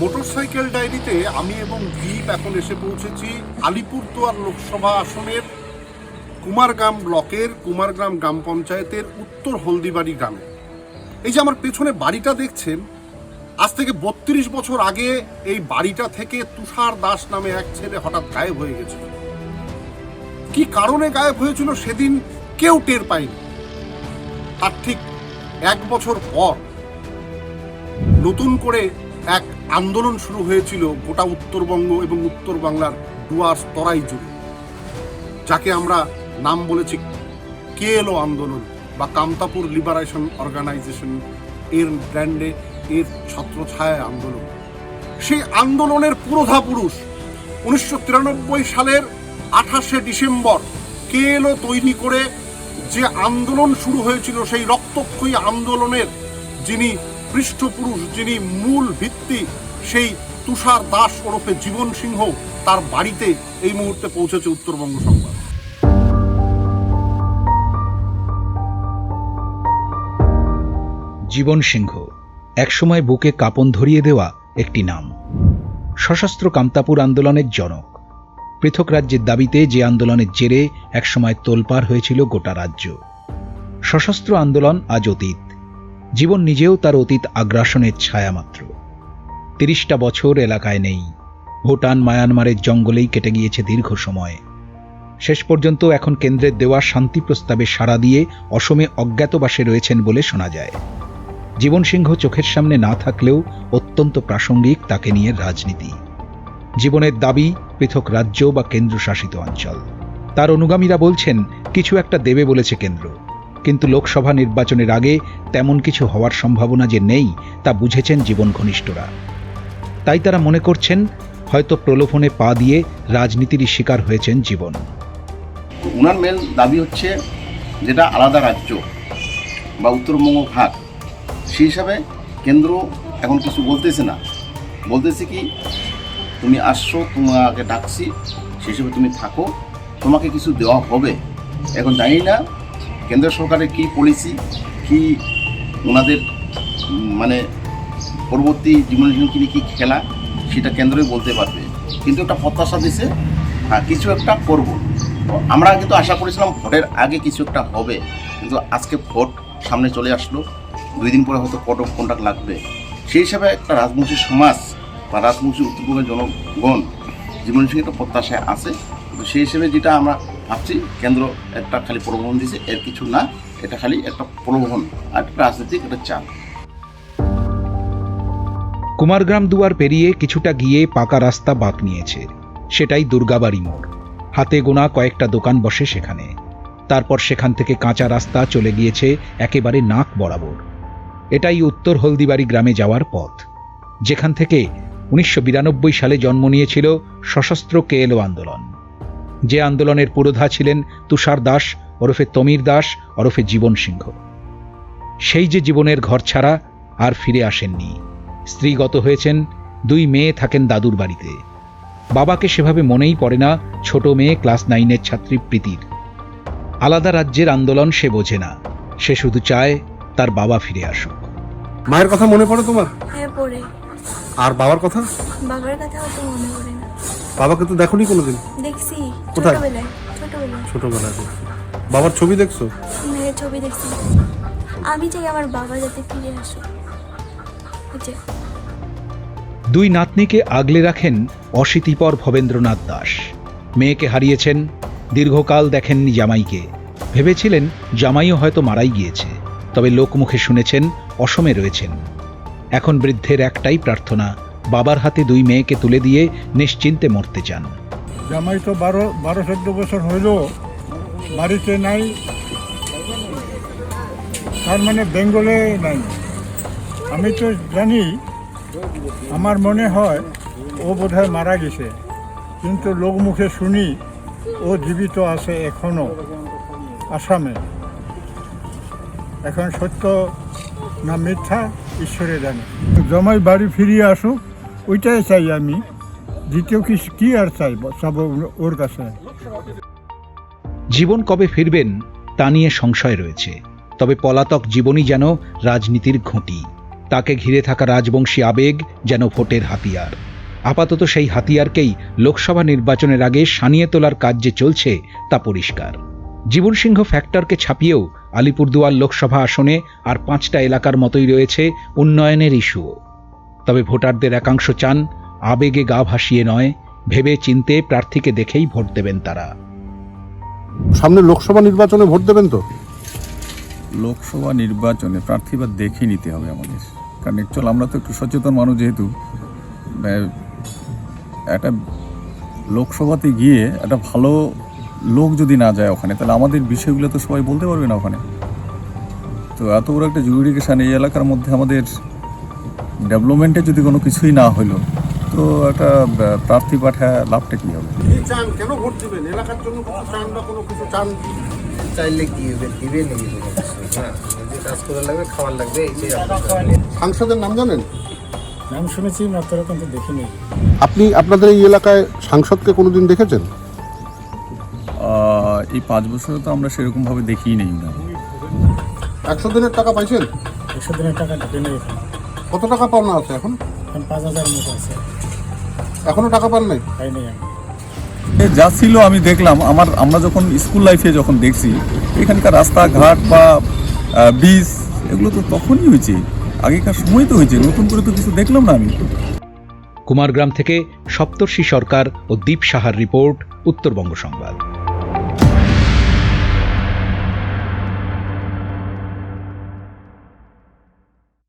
Motorcycle ডায়েরিতে আমি এবং দীপ এখন এসে পৌঁছেছি আলিপুরদুয়ার লোকসভা আসনের কুমারগ্রাম ব্লকের কুমারগ্রাম গ্রাম পঞ্চায়েতের উত্তর হলদিবাড়ি গ্রামে। এই যে আমার পেছনে বাড়িটা দেখছেন, আজ থেকে বত্রিশ বছর আগে এই বাড়িটা থেকে তুষার দাস নামে এক ছেলে হঠাৎ গায়েব হয়ে গেছিল। কি কারণে গায়েব হয়েছিল সেদিন কেউ টের পায়নি। তার ঠিক এক বছর পর নতুন করে এক আন্দোলন শুরু হয়েছিল গোটা উত্তরবঙ্গ এবং উত্তর বাংলার ডুয়ার্স তরাই জুড়ে, যাকে আমরা নাম বলেছি কেএলও আন্দোলন বা কামতাপুর লিবারেশন অর্গানাইজেশন এর ব্র্যান্ডে এর ছত্রছায়া আন্দোলন। সেই আন্দোলনের পুরোধা পুরুষ উনিশশো তিরানব্বই সালের আঠাশে ডিসেম্বর কেএলও তৈরি করে যে আন্দোলন শুরু হয়েছিল সেই রক্তক্ষয়ী আন্দোলনের যিনি পৃষ্ঠপুরুষ যিনি মূল ভিত্তি, সেই তুষার দাস ওরফে জীবন সিংহ তার বাড়িতে এই মুহূর্তে পৌঁছেছে উত্তরবঙ্গ সংবাদ। জীবন সিংহ, একসময় বুকে কাপন ধরিয়ে দেওয়া একটি নাম। সশস্ত্র কামতাপুর আন্দোলনের জনক। পৃথক রাজ্যের দাবিতে যে আন্দোলনের জেরে একসময় তোলপাড় হয়েছিল গোটা রাজ্য। সশস্ত্র আন্দোলন আজ অতীত। জীবন নিজেও তার অতীত আগ্রাসনের ছায়া মাত্র তিরিশটা বছর এলাকায় নেই। ভুটান, মায়ানমারের জঙ্গলেই কেটে গিয়েছে দীর্ঘ সময়। শেষ পর্যন্ত এখন কেন্দ্রের দেওয়া শান্তি প্রস্তাবে সাড়া দিয়ে অসমে অজ্ঞাতবাসে রয়েছেন বলে শোনা যায়। জীবন সিংহ চোখের সামনে না থাকলেও অত্যন্ত প্রাসঙ্গিক তাকে নিয়ে রাজনীতি। জীবনের দাবি পৃথক রাজ্য বা কেন্দ্রশাসিত অঞ্চল। তার অনুগামীরা বলছেন, কিছু একটা দেবে বলেছে কেন্দ্র। কিন্তু লোকসভা নির্বাচনের আগে তেমন কিছু হওয়ার সম্ভাবনা যে নেই, তা বুঝেছেন জীবন ঘনিষ্ঠরা। তাই তারা মনে করছেন, হয়তো প্রলোভনে পা দিয়ে রাজনীতিরই শিকার হয়েছেন জীবন। ওনার মেন দাবি হচ্ছে যেটা আলাদা রাজ্য বা উত্তরবঙ্গ ভাগ সেই হিসাবে কেন্দ্র এখন কিছু বলতেছে না। বলতেছে কি, তুমি আসছো, তোমাকে ডাকছি, সেই হিসেবে তুমি থাকো, তোমাকে কিছু দেওয়া হবে। এখন জানি না কেন্দ্র সরকারের কী পলিসি কি ওনাদের মানে পরবর্তী জীবন কি, কী খেলা, সেটা কেন্দ্রই বলতে পারবে। কিন্তু একটা প্রত্যাশা দিছে হ্যাঁ কিছু একটা করব। আমরা কিন্তু আশা করেছিলাম ভোটের আগে কিছু একটা হবে, কিন্তু আজকে ভোট সামনে চলে আসলো। দুই দিন পরে হয়তো কোর্ট অফ কন্ডাক্ট লাগবে। সেই হিসাবে একটা রাজবংশী সমাজ বা রাজবংশী উত্তরবঙ্গের জনগণ জীবন সিং একটা প্রত্যাশায় আছে। কিন্তু সেই হিসেবে যেটা আমরা ভাবছি, কেন্দ্র একটা খালি প্রলোভন দিছে, এর কিছু না, এটা খালি একটা প্রলোভন আর রাজনৈতিক একটা চাল কুমারগ্রাম দুয়ার পেরিয়ে কিছুটা গিয়ে পাকা রাস্তা বাঁক নিয়েছে। সেটাই দুর্গাবাড়ি মোড়। হাতে গোনা কয়েকটা দোকান বসে সেখানে। তারপর সেখান থেকে কাঁচা রাস্তা চলে গিয়েছে একেবারে নাক বরাবর। এটাই উত্তর হলদিবাড়ি গ্রামে যাওয়ার পথ। যেখান থেকে উনিশশো বিরানব্বই সালে জন্ম নিয়েছিল সশস্ত্র কেএলও আন্দোলন। যে আন্দোলনের পুরোধা ছিলেন তুষার দাস ওরফে তমির দাস ওরফে জীবন সিংহ। সেই যে জীবনের ঘর ছাড়া আর ফিরে আসেননি। স্ত্রীগত হয়েছেন দুই মেয়ে থাকেন দাদুর বাড়িতে। বাবাকে সেভাবে মনেই পড়ে না ছোট মেয়ে ক্লাস নাইনের ছাত্রী প্রীতির। আলাদা রাজ্যের আন্দোলন সে বোঝে না। সে শুধু চায় তার বাবা ফিরে আসুক। মায়ের কথা মনে পড়ে তোমার? হ্যাঁ পড়ে। আর বাবার কথা? বাবার কথা অত মনে পড়ে না। বাবাকে তো দেখোনি কোনোদিন? দেখছি কোথায়? ছোটবেলায় ছোটবেলায়। ছোটবেলায় দেখছ। বাবার ছবি দেখছ? মেয়ের ছবি দেখছি। আমি চাই আমার বাবা যাতে ফিরে আসে। দুই নাতনিকে আগলে রাখেন অশীতিপর ভবেন্দ্রনাথ দাস। মেয়েকে হারিয়েছেন দীর্ঘকাল দেখেননি জামাইকে। ভেবেছিলেন জামাইও হয়তো মারাই গিয়েছে তবে লোকমুখে শুনেছেন অসমে রয়েছেন। এখন বৃদ্ধের একটাই প্রার্থনা বাবার হাতে দুই মেয়েকে তুলে দিয়ে নিশ্চিন্তে মরতে চান জামাই তো বারো বারো, চোদ্দ বছর হইল, বাড়িতে নাই, তার মানে বেঙ্গলে নাই। আমি তো জানি, আমার মনে হয় ও বোধহয় মারা গেছে, কিন্তু লোক মুখে শুনি ও জীবিত আছে এখনও আসামে। এখন সত্য না মিথ্যা ঈশ্বরে জানে। জমাই বাড়ি ফিরিয়ে আসুক। ওইটাই চাই আমি। দ্বিতীয় কি কি আর চাই সব ওর কাছে। জীবন কবে ফিরবেন, তা নিয়ে সংশয় রয়েছে। তবে পলাতক জীবনই যেন রাজনীতির ঘুঁটি। তাকে ঘিরে থাকা রাজবংশী আবেগ যেন ভোটের হাতিয়ার। আপাতত সেই হাতিয়ারকেই লোকসভা নির্বাচনের আগে সানিয়ে তোলার কাজ যে চলছে, তা পরিষ্কার। জীবন সিংহ ফ্যাক্টরকে ছাপিয়েও আলিপুরদুয়ার লোকসভা আসনে আর পাঁচটা এলাকার মতোই রয়েছে উন্নয়নের ইস্যুও। তবে ভোটারদের একাংশ চান আবেগে গা ভাসিয়ে নয় ভেবে চিনতে প্রার্থীকে দেখেই ভোট দেবেন তারা। সামনে লোকসভা নির্বাচনে ভোট দেবেন তো? লোকসভা নির্বাচনে প্রার্থীবার দেখে নিতে হবে আমাদের। কারণ অ্যাকচুয়াল আমরা তো একটু সচেতন মানুষ যেহেতু একটা লোকসভাতে গিয়ে একটা ভালো লোক যদি না যায় ওখানে তাহলে আমাদের বিষয়গুলো তো সবাই বলতে পারবে না ওখানে। তো এত বড় একটা জুরিডিকেশান এই এলাকার মধ্যে আমাদের ডেভেলপমেন্টে যদি কোনো কিছুই না হলো তো একটা প্রার্থী পাঠায় লাভটা কী হবে? চান কেন ভোট দিবেন? এলাকার জন্য কিছু চান বা কোনো কিছু চান? চাইলে কি হবে? দিবে নাকি কোনো কিছু? না যে কাজ করা লাগবে খাওয়ার লাগবে আপনার সাংসদের নাম জানেন? নাম শুনেছি মাত্র কিন্তু দেখিনি। আপনি আপনাদের এই এলাকায় সাংসদকে কোনোদিন দেখেছেন? এই পাঁচ বছরে তো আমরা সেরকমভাবে দেখিই নেই না একশো দিনের টাকা পাইছেন? একশো দিনের টাকা ঢুকে নেই কত টাকা পাওনা আছে এখন? এখন পাঁচ হাজার মতো আছে। এখনও টাকা পান নাই? আমি যা ছিল আমি দেখলাম আমার আমরা যখন স্কুল লাইফে যখন দেখছি এখানকার রাস্তাঘাট বা বীজ এগুলো তো তখনই হয়েছে। আগেকার সময় তো হয়েছে নতুন করে তো কিছু দেখলাম না আমি। কুমারগ্রাম থেকে সপ্তর্ষি সরকার ও দীপ সাহার রিপোর্ট উত্তরবঙ্গ সংবাদ।